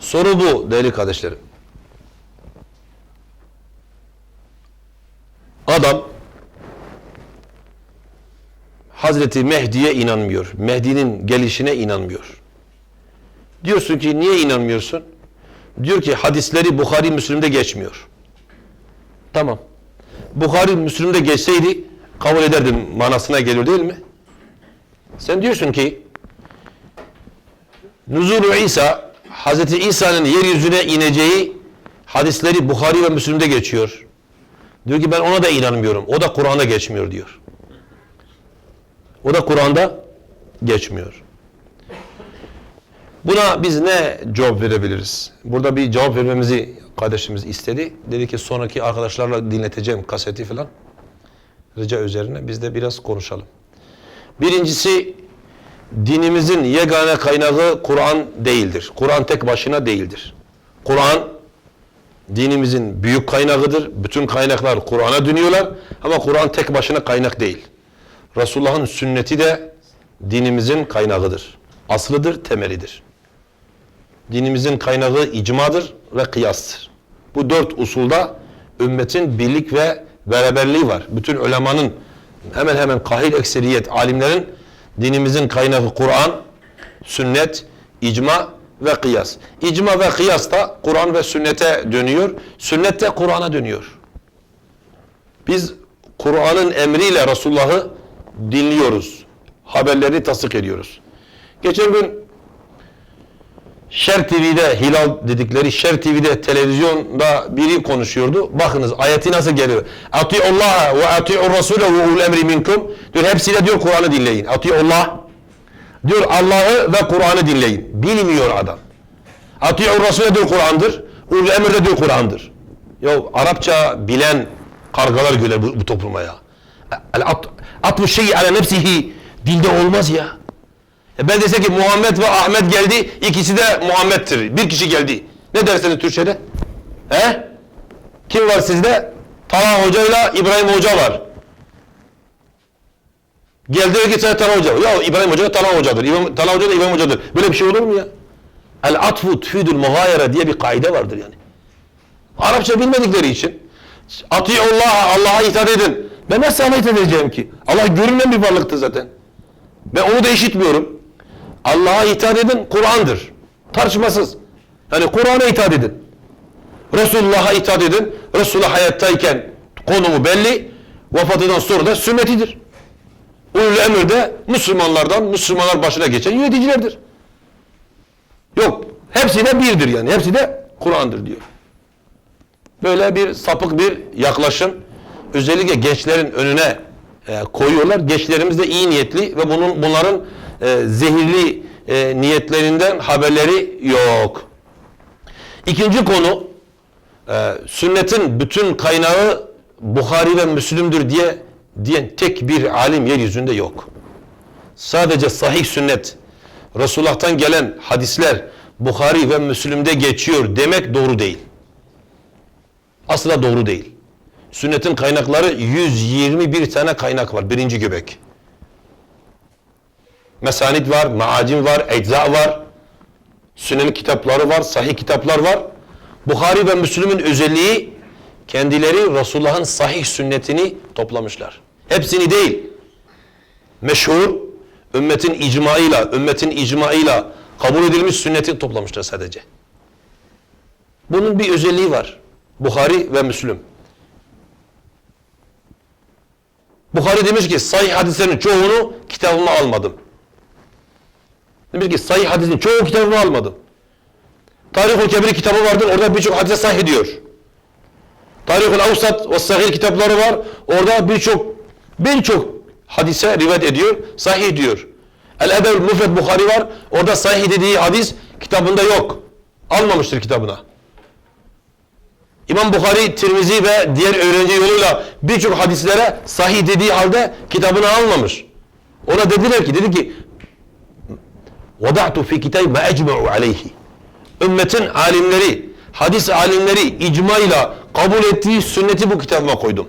Soru bu değerli kardeşlerim. Adam Hazreti Mehdi'ye inanmıyor. Mehdi'nin gelişine inanmıyor. Diyorsun ki niye inanmıyorsun? Diyor ki hadisleri Bukhari Müslim'de geçmiyor. Tamam. Bukhari Müslim'de geçseydi kabul ederdim manasına geliyor değil mi? Sen diyorsun ki Nuzulu İsa Hazreti İsa'nın yeryüzüne ineceği hadisleri Bukhari ve Müslim'de geçiyor. Diyor ki ben ona da inanmıyorum. O da Kur'an'da geçmiyor diyor. O da Kur'an'da geçmiyor. Buna biz ne cevap verebiliriz? Burada bir cevap vermemizi kardeşimiz istedi. Dedi ki sonraki arkadaşlarla dinleteceğim kaseti falan. Rica üzerine biz de biraz konuşalım. Birincisi dinimizin yegane kaynağı Kur'an değildir. Kur'an tek başına değildir. Kur'an dinimizin büyük kaynağıdır. Bütün kaynaklar Kur'an'a dönüyorlar ama Kur'an tek başına kaynak değil. Resulullah'ın sünneti de dinimizin kaynağıdır. Aslıdır, temelidir. Dinimizin kaynağı icmadır ve kıyastır. Bu dört usulda ümmetin birlik ve beraberliği var. Bütün ulemanın hemen hemen kahil ekseriyet alimlerin dinimizin kaynağı Kur'an, sünnet, icma ve kıyas. İcma ve kıyas da Kur'an ve sünnete dönüyor. Sünnet de Kur'an'a dönüyor. Biz Kur'an'ın emriyle Resulullah'ı dinliyoruz. Haberlerini tasdik ediyoruz. Geçen gün Şer TV'de Hilal dedikleri Şer TV'de televizyonda biri konuşuyordu. Bakınız ayeti nasıl geliyor. Atiullah ve atiur rasule ve ulul emri minkum. Diyor hepsiyle diyor Kur'an'ı dinleyin. Atiullah diyor Allah'ı ve Kur'an'ı dinleyin. Bilmiyor adam. Atiur rasule diyor Kur'an'dır. Ulul emir de diyor Kur'an'dır. Ya Arapça bilen kargalar göre bu, bu topluma ya. El at, atmu şeyi ala nefsihi dilde olmaz ya. E ben desem ki Muhammed ve Ahmet geldi, ikisi de Muhammed'tir. Bir kişi geldi. Ne dersiniz Türkçe'de? He? Kim var sizde? Talha Hoca ile İbrahim Hoca var. Geldi diyor ki sen Talha Hoca. Ya İbrahim Hoca da Talha Hoca'dır. İbrahim, Talha Hoca da İbrahim Hoca'dır. Böyle bir şey olur mu ya? El atfu tüfidül muhayere diye bir kaide vardır yani. Arapça bilmedikleri için Atiullah Allah'a itaat edin. Ben nasıl sana itaat edeceğim ki? Allah görünen bir varlıktır zaten. Ben onu da işitmiyorum. Allah'a itaat edin Kur'an'dır. Tartışmasız. Yani Kur'an'a itaat edin. Resulullah'a itaat edin. Resulullah hayattayken konumu belli. Vefatından sonra da sünnetidir. Ulul emir de Müslümanlardan Müslümanlar başına geçen yöneticilerdir. Yok. Hepsi de birdir yani. Hepsi de Kur'an'dır diyor. Böyle bir sapık bir yaklaşım özellikle gençlerin önüne e, koyuyorlar. Gençlerimiz de iyi niyetli ve bunun bunların e, zehirli e, niyetlerinden haberleri yok. İkinci konu e, sünnetin bütün kaynağı Bukhari ve Müslüm'dür diye diyen tek bir alim yeryüzünde yok. Sadece sahih sünnet Resulullah'tan gelen hadisler Bukhari ve Müslüm'de geçiyor demek doğru değil. Asla doğru değil. Sünnetin kaynakları 121 tane kaynak var. Birinci göbek. Mesanid var, maacim var, ecza var. Sünnenin kitapları var, sahih kitaplar var. Bukhari ve Müslüm'ün özelliği kendileri Resulullah'ın sahih sünnetini toplamışlar. Hepsini değil. Meşhur, ümmetin icmaıyla, ümmetin icmaıyla kabul edilmiş sünneti toplamışlar sadece. Bunun bir özelliği var. Bukhari ve Müslüm. Bukhari demiş ki sahih hadislerin çoğunu kitabıma almadım. Demiş ki sahih hadisin çoğu kitabıma almadım. Tarih-ül Kebir kitabı vardır orada birçok hadise sahih diyor. Tarih-ül Avsat ve Sahih kitapları var orada birçok birçok hadise rivayet ediyor, sahih diyor. El-Edeb Mufred Bukhari var orada sahih dediği hadis kitabında yok. Almamıştır kitabına. İmam Bukhari, Tirmizi ve diğer öğrenci yoluyla birçok hadislere sahih dediği halde kitabını almamış. Ona dediler ki, dedi ki vada'tu fi kitabı ma ecma'u aleyhi. Ümmetin alimleri, hadis alimleri icma ile kabul ettiği sünneti bu kitabıma koydum.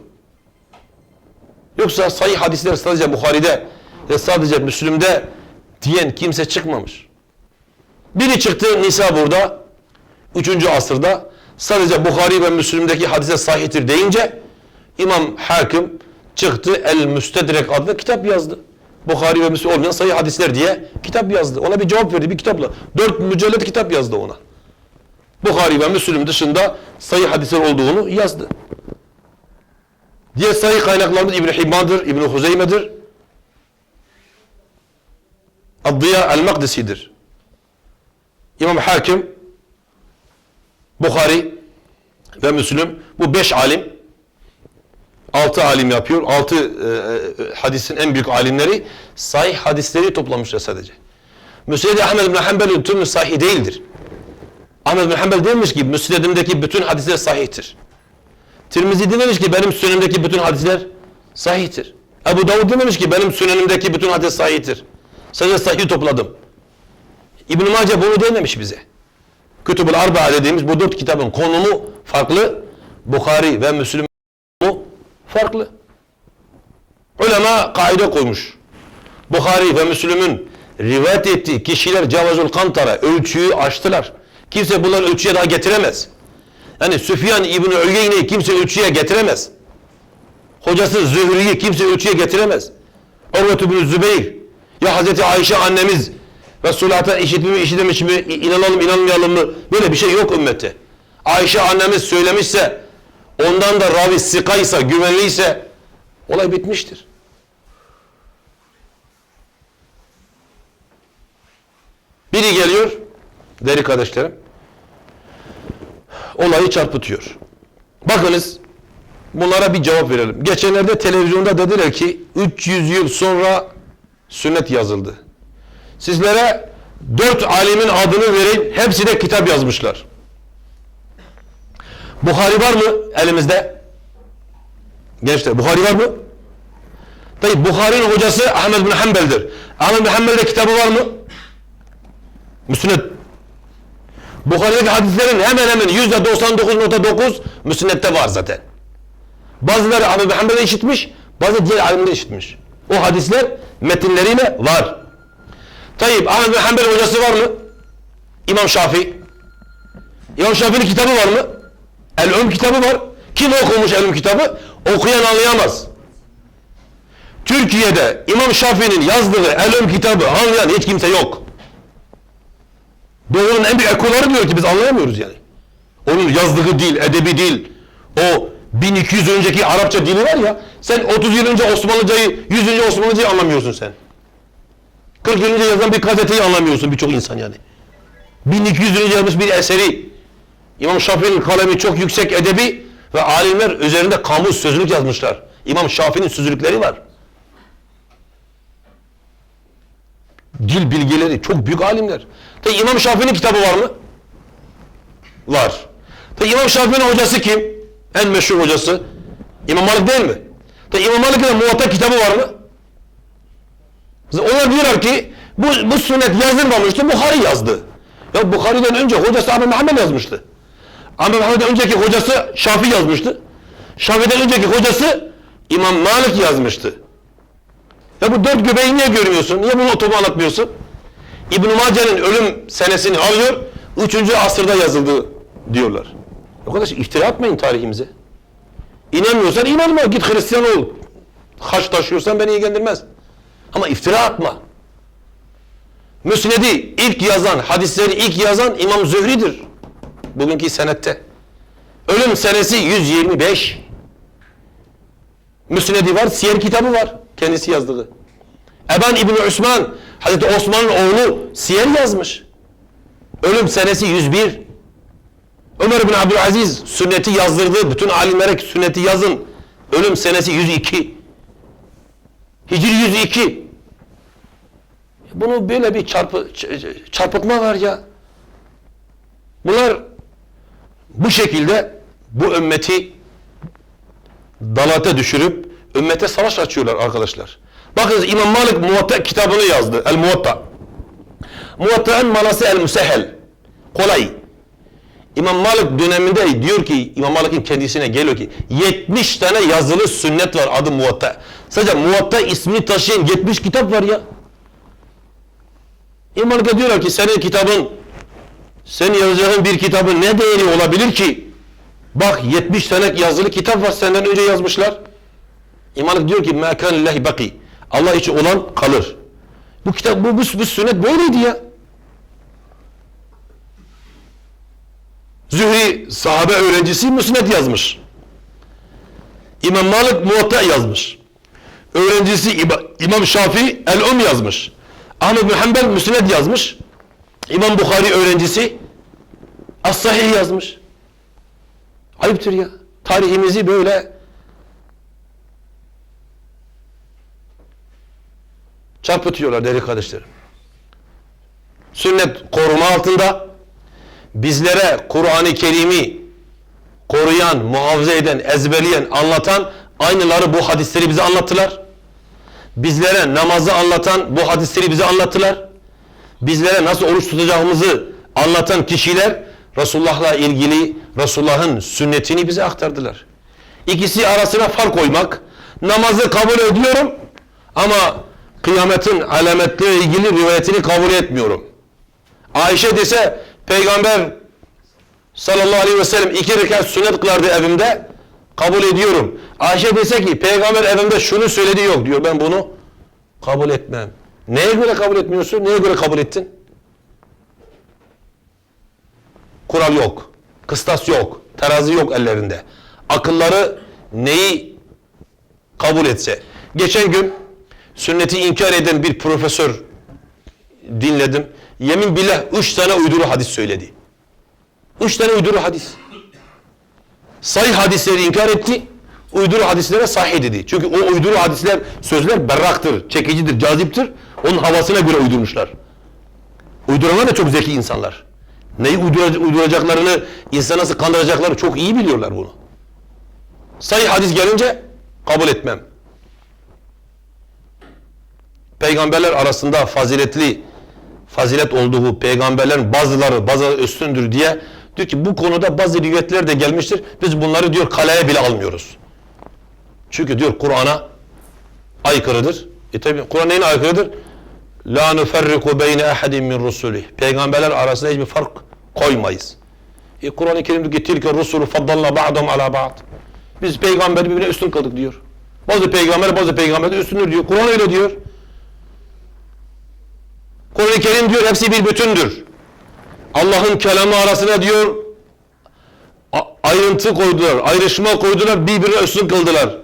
Yoksa sahih hadisler sadece Buhari'de ve sadece Müslüm'de diyen kimse çıkmamış. Biri çıktı Nisa burada, 3. asırda sadece Bukhari ve Müslüm'deki hadise sahihtir deyince İmam Hakim çıktı El Müstedrek adlı kitap yazdı. Bukhari ve Müslim olmayan sayı hadisler diye kitap yazdı. Ona bir cevap verdi bir kitapla. Dört mücellet kitap yazdı ona. Bukhari ve Müslim dışında sayı hadisler olduğunu yazdı. Diğer sayı kaynaklarımız İbn Hibban'dır, İbn Huzeyme'dir. Addiya el-Makdisi'dir. İmam Hakim, Bukhari ve Müslim bu beş alim, altı alim yapıyor. Altı e, e, hadisin en büyük alimleri sahih hadisleri toplamışlar sadece. Müsned Ahmed bin Hanbel'in tümü sahih değildir. Ahmed bin Hanbel demiş ki Müsned'imdeki bütün hadisler sahihtir. Tirmizi dememiş ki benim sünenimdeki bütün hadisler sahihtir. Ebu Davud dememiş ki benim sünenimdeki bütün hadis sahihtir. Sadece sahih topladım. İbn-i Mace bunu dememiş bize. Kütübül Arba'a dediğimiz bu dört kitabın konumu farklı. Bukhari ve konumu farklı. Ulema kaide koymuş. Bukhari ve Müslüm'ün rivayet ettiği kişiler cevazul kantara ölçüyü aştılar. Kimse bunları ölçüye daha getiremez. Yani Süfyan İbni Uyeyne'yi kimse ölçüye getiremez. Hocası Zühri'yi kimse ölçüye getiremez. Urvet ibn Zübeyir ya Hazreti Ayşe annemiz Resulullah'tan işitmiş mi işitmemiş mi inanalım inanmayalım mı böyle bir şey yok ümmette. Ayşe annemiz söylemişse ondan da ravi sikaysa güvenliyse olay bitmiştir. Biri geliyor deri kardeşlerim olayı çarpıtıyor. Bakınız bunlara bir cevap verelim. Geçenlerde televizyonda dediler ki 300 yıl sonra sünnet yazıldı. Sizlere dört alimin adını vereyim. Hepsi de kitap yazmışlar. Buhari var mı elimizde? Gençler Buhari var mı? Tabi Buhari'nin hocası Ahmed bin Hanbel'dir. Ahmed bin Hanbel'de kitabı var mı? Müsned. Bukhari'deki hadislerin hemen hemen yüzde 99.9 müsnette var zaten. Bazıları Ahmed bin Hanbel'de işitmiş, bazı diğer alimde işitmiş. O hadisler metinleriyle var. Tayyip Ahmed bin Hanbel hocası var mı? İmam Şafii. İmam Şafii'nin kitabı var mı? El-Üm kitabı var. Kim okumuş El-Üm kitabı? Okuyan anlayamaz. Türkiye'de İmam Şafii'nin yazdığı El-Üm kitabı anlayan hiç kimse yok. Doğunun en büyük ekolları diyor ki biz anlayamıyoruz yani. Onun yazdığı dil, edebi dil, o 1200 önceki Arapça dili var ya, sen 30 yıl önce Osmanlıcayı, 100 önce Osmanlıcayı anlamıyorsun sen. 40 yıl önce yazılan bir gazeteyi anlamıyorsun birçok insan yani. 1200 yıl önce yazmış bir eseri. İmam Şafii'nin kalemi çok yüksek edebi ve alimler üzerinde kamus sözlük yazmışlar. İmam Şafii'nin sözlükleri var. Dil bilgileri çok büyük alimler. Tabi İmam Şafii'nin kitabı var mı? Var. Tabi İmam Şafii'nin hocası kim? En meşhur hocası. İmam Malik değil mi? Tabi İmam Malik'in Muvatta kitabı var mı? Onlar diyorlar ki bu, bu sünnet yazılmamıştı, Bukhari yazdı. Ya Bukhari'den önce hocası Ahmet Muhammed yazmıştı. Ahmet Muhammed'den önceki hocası Şafii yazmıştı. Şafii'den önceki hocası İmam Malik yazmıştı. Ya bu dört göbeği niye görmüyorsun? Niye bunu otomu anlatmıyorsun? İbn-i Mace'nin ölüm senesini alıyor, 3. asırda yazıldı diyorlar. Arkadaş iftira atmayın tarihimize. İnanmıyorsan inanma, git Hristiyan ol. Haç taşıyorsan beni ilgilendirmez. Ama iftira atma. Müsned'i ilk yazan, hadisleri ilk yazan İmam Zühri'dir. Bugünkü senette. Ölüm senesi 125. Müsned'i var, siyer kitabı var. Kendisi yazdığı. Eban İbni Osman, Hazreti Osman'ın oğlu siyer yazmış. Ölüm senesi 101. Ömer bin Abdülaziz sünneti yazdırdı. Bütün alimlere sünneti yazın. Ölüm senesi 102. Hicri 102. Bunu böyle bir çarpı, çarpıtma var ya. Bunlar bu şekilde bu ümmeti dalata düşürüp ümmete savaş açıyorlar arkadaşlar. Bakın İmam Malik Muvatta kitabını yazdı. El Muvatta. Muvatta'nın manası El Musehel. Kolay. İmam Malik döneminde diyor ki İmam Malik'in kendisine geliyor ki 70 tane yazılı sünnet var adı Muvatta. Sadece Muvatta ismini taşıyan 70 kitap var ya. İmam Malik'e diyorlar ki senin kitabın sen yazacağın bir kitabın ne değeri olabilir ki? Bak 70 tane yazılı kitap var senden önce yazmışlar. İmanlık diyor ki mekan lillahi baki. Allah için olan kalır. Bu kitap bu bu, bu sünnet böyleydi ya. Zühri sahabe öğrencisi müsnet yazmış. İmam Malik Muvatta yazmış. Öğrencisi İmam Şafii El-Um yazmış. Ahmet bin Hanbel Müsned yazmış. İmam Bukhari öğrencisi As-Sahih yazmış. Ayıptır ya. Tarihimizi böyle çarpıtıyorlar değerli kardeşlerim. Sünnet koruma altında bizlere Kur'an-ı Kerim'i koruyan, muhafaza eden, ezberleyen, anlatan aynıları bu hadisleri bize anlattılar. Bizlere namazı anlatan bu hadisleri bize anlattılar. Bizlere nasıl oruç tutacağımızı anlatan kişiler Resulullah'la ilgili Resulullah'ın sünnetini bize aktardılar. İkisi arasına fark koymak, namazı kabul ediyorum ama kıyametin alametleriyle ilgili rivayetini kabul etmiyorum. Ayşe dese peygamber sallallahu aleyhi ve sellem iki rekat sünnet kılardı evimde kabul ediyorum. Ayşe dese ki peygamber evimde şunu söyledi yok diyor ben bunu kabul etmem. Neye göre kabul etmiyorsun? Neye göre kabul ettin? Kural yok. Kıstas yok. Terazi yok ellerinde. Akılları neyi kabul etse. Geçen gün sünneti inkar eden bir profesör dinledim. Yemin billah üç tane uyduru hadis söyledi. Üç tane uyduru hadis. Sahih hadisleri inkar etti. Uyduru hadislere sahih dedi. Çünkü o uyduru hadisler, sözler berraktır, çekicidir, caziptir. Onun havasına göre uydurmuşlar. Uyduranlar da çok zeki insanlar. Neyi uydura- uyduracaklarını, insan nasıl kandıracaklarını çok iyi biliyorlar bunu. Sahih hadis gelince kabul etmem. Peygamberler arasında faziletli, fazilet olduğu peygamberlerin bazıları bazıları üstündür diye diyor ki bu konuda bazı rivayetler de gelmiştir. Biz bunları diyor kaleye bile almıyoruz. Çünkü diyor Kur'an'a aykırıdır. E tabi Kur'an neyine aykırıdır? La nuferriku beyne ahadin min rusulih. Peygamberler arasında hiçbir fark koymayız. E Kur'an-ı Kerim diyor ki tilke rusulu faddalna ba'dum ala ba'd. Biz peygamberi birbirine üstün kıldık diyor. Bazı peygamber bazı peygamber de üstündür diyor. Kur'an öyle diyor. Kur'an-ı Kerim diyor hepsi bir bütündür. Allah'ın kelamı arasına diyor ayrıntı koydular, ayrışma koydular, birbirine üstün kıldılar.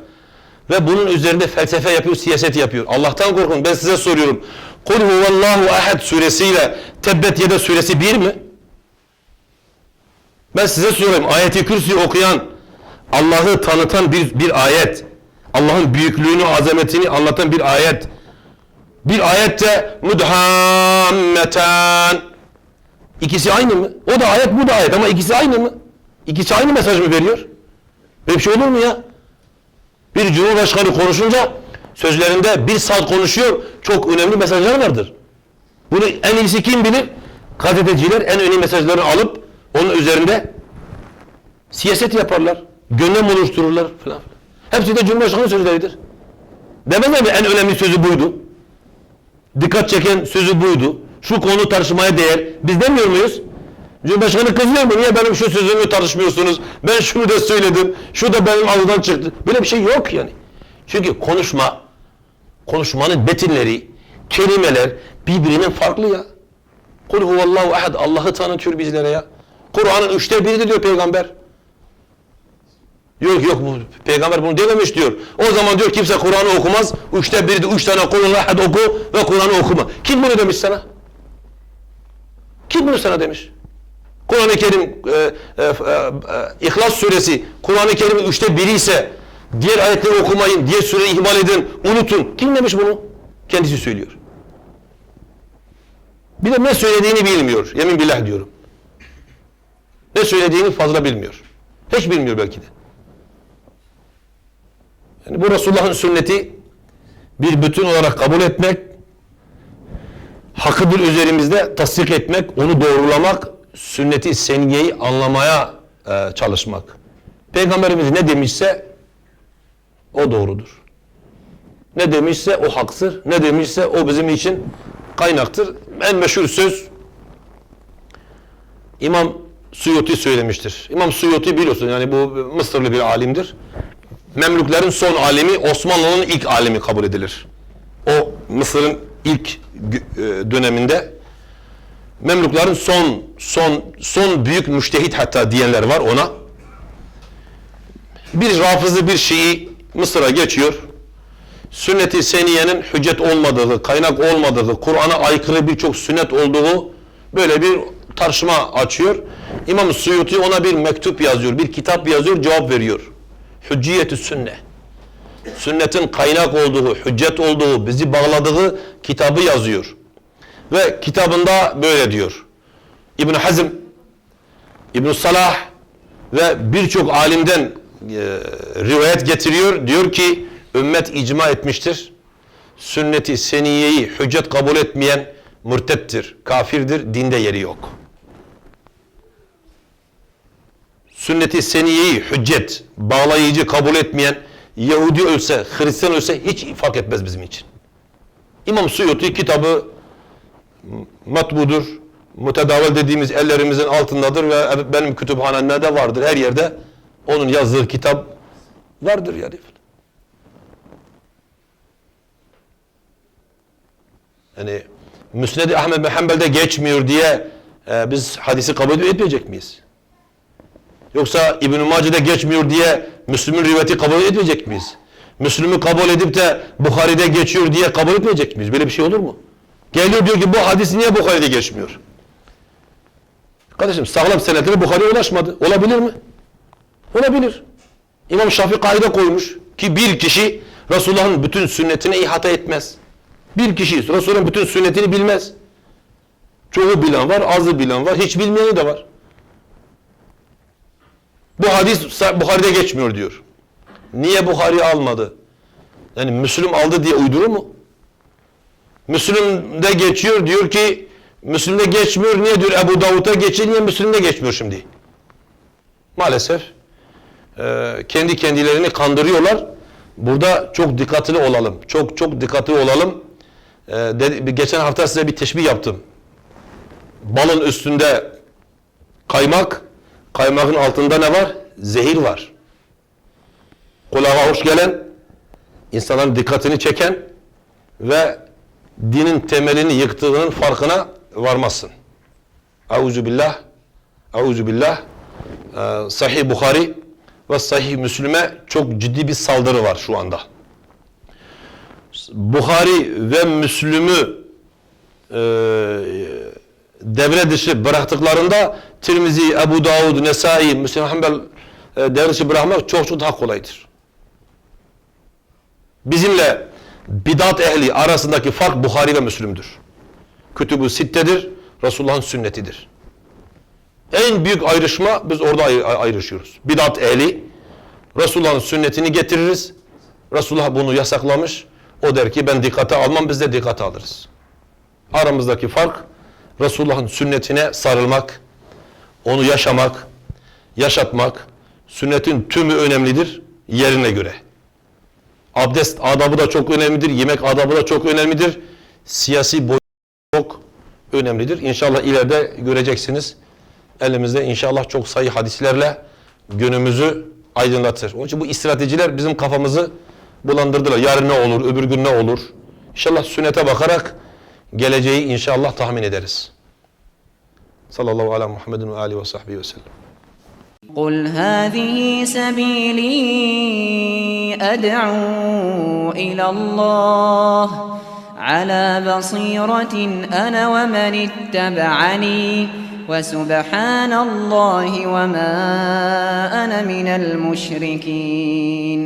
Ve bunun üzerinde felsefe yapıyor, siyaset yapıyor. Allah'tan korkun. Ben size soruyorum. Kul huvallahu ahad suresiyle Tebbet Yede suresi bir mi? Ben size soruyorum. Ayeti Kürsi okuyan, Allah'ı tanıtan bir, bir ayet. Allah'ın büyüklüğünü, azametini anlatan bir ayet. Bir ayette mudhammeten. İkisi aynı mı? O da ayet, bu da ayet ama ikisi aynı mı? İkisi aynı mesaj mı veriyor? Böyle bir şey olur mu ya? Bir cumhurbaşkanı konuşunca sözlerinde bir saat konuşuyor. Çok önemli mesajlar vardır. Bunu en iyisi kim bilir? Gazeteciler en önemli mesajları alıp onun üzerinde siyaset yaparlar. Gündem oluştururlar falan. Hepsi de Cumhurbaşkanı sözleridir. Demezler mi en önemli sözü buydu? Dikkat çeken sözü buydu. Şu konu tartışmaya değer. Biz demiyor muyuz? Cumhurbaşkanı kızıyor mu? Niye benim şu sözümü tartışmıyorsunuz? Ben şunu da söyledim. Şu da benim ağzımdan çıktı. Böyle bir şey yok yani. Çünkü konuşma, konuşmanın metinleri, kelimeler birbirinin farklı ya. Kul huvallahu ahad. Allah'ı tanıtıyor bizlere ya. Kur'an'ın üçte biri diyor peygamber. Yok yok bu peygamber bunu dememiş diyor. O zaman diyor kimse Kur'an'ı okumaz. Üçte biri de üç tane Kur'an'ı ahad oku ve Kur'an'ı okuma. Kim bunu demiş sana? Kim bunu sana demiş? Kur'an-ı Kerim e, e, e, e, İhlas suresi Kur'an-ı Kerim'in üçte biri ise diğer ayetleri okumayın, diğer sureyi ihmal edin, unutun. Kim demiş bunu? Kendisi söylüyor. Bir de ne söylediğini bilmiyor. Yemin billah diyorum. Ne söylediğini fazla bilmiyor. Hiç bilmiyor belki de. Yani bu Resulullah'ın sünneti bir bütün olarak kabul etmek, hakkı bir üzerimizde tasdik etmek, onu doğrulamak, sünneti seniyeyi anlamaya e, çalışmak. Peygamberimiz ne demişse o doğrudur. Ne demişse o haktır. Ne demişse o bizim için kaynaktır. En meşhur söz İmam Suyuti söylemiştir. İmam Suyuti biliyorsun yani bu Mısırlı bir alimdir. Memlüklerin son alimi Osmanlı'nın ilk alimi kabul edilir. O Mısır'ın ilk e, döneminde Memlüklerin son son son büyük müştehit hatta diyenler var ona. Bir rafızı bir Şii Mısır'a geçiyor. Sünnet-i seniyenin hüccet olmadığı, kaynak olmadığı, Kur'an'a aykırı birçok sünnet olduğu böyle bir tartışma açıyor. İmam Suyuti ona bir mektup yazıyor, bir kitap yazıyor, cevap veriyor. Hücciyetü sünne. Sünnetin kaynak olduğu, hüccet olduğu, bizi bağladığı kitabı yazıyor. Ve kitabında böyle diyor. İbn Hazm, İbn Salah ve birçok alimden rivayet getiriyor. Diyor ki ümmet icma etmiştir. Sünneti seniyeyi hüccet kabul etmeyen mürtettir, kafirdir, dinde yeri yok. Sünneti seniyeyi hüccet, bağlayıcı kabul etmeyen Yahudi ölse, Hristiyan ölse hiç fark etmez bizim için. İmam Suyuti kitabı matbudur. Mutedavil dediğimiz ellerimizin altındadır ve benim kütüphanemde de vardır. Her yerde onun yazdığı kitap vardır yani. Yani Müsned-i Ahmed bin geçmiyor diye e, biz hadisi kabul etmeyecek miyiz? Yoksa İbn-i Mace'de geçmiyor diye Müslüm'ün rivayeti kabul etmeyecek miyiz? Müslüm'ü kabul edip de Bukhari'de geçiyor diye kabul etmeyecek miyiz? Böyle bir şey olur mu? Geliyor diyor ki bu hadis niye Bukhari'de geçmiyor? Kardeşim sağlam senetleri Bukhari'ye ulaşmadı. Olabilir mi? Olabilir. İmam Şafii kaide koymuş ki bir kişi Resulullah'ın bütün sünnetine ihata etmez. Bir kişi Resulullah'ın bütün sünnetini bilmez. Çoğu bilen var, azı bilen var, hiç bilmeyeni de var. Bu hadis Bukhari'de geçmiyor diyor. Niye Bukhari almadı? Yani Müslüm aldı diye uydurur mu? Müslüm'de geçiyor diyor ki Müslüm'de geçmiyor. Niye diyor Ebu Davud'a geçiyor niye Müslüm'de geçmiyor şimdi? Maalesef e, kendi kendilerini kandırıyorlar. Burada çok dikkatli olalım. Çok çok dikkatli olalım. E, dedi- geçen hafta size bir teşbih yaptım. Balın üstünde kaymak, kaymakın altında ne var? Zehir var. Kulağa hoş gelen, insanların dikkatini çeken ve dinin temelini yıktığının farkına varmazsın. Euzu billah, euzu billah. Ee, Sahih Bukhari ve Sahih Müslim'e çok ciddi bir saldırı var şu anda. Bukhari ve Müslüm'ü e, devre dışı bıraktıklarında Tirmizi, Ebu Davud, Nesai, Müslim Hanbel e, devre dışı bırakmak çok çok daha kolaydır. Bizimle bidat ehli arasındaki fark Bukhari ve Müslüm'dür. Kütüb-ü Sitte'dir, Resulullah'ın sünnetidir. En büyük ayrışma biz orada ayr- ayrışıyoruz. Bidat ehli Resulullah'ın sünnetini getiririz. Resulullah bunu yasaklamış. O der ki ben dikkate almam biz de dikkate alırız. Aramızdaki fark Resulullah'ın sünnetine sarılmak, onu yaşamak, yaşatmak. Sünnetin tümü önemlidir yerine göre. Abdest adabı da çok önemlidir. Yemek adabı da çok önemlidir. Siyasi boy çok önemlidir. İnşallah ileride göreceksiniz Elimizde inşallah çok sayı hadislerle günümüzü aydınlatır. Onun için bu stratejiler bizim kafamızı bulandırdılar. Yarın ne olur, öbür gün ne olur? İnşallah sünnete bakarak geleceği inşallah tahmin ederiz. Sallallahu ala Muhammedin ve alihi ve sahbihi ve sellem. قل هذه سبيلي أدعو إلى الله على بصيرة أنا ومن اتبعني وسبحان الله وما أنا من المشركين.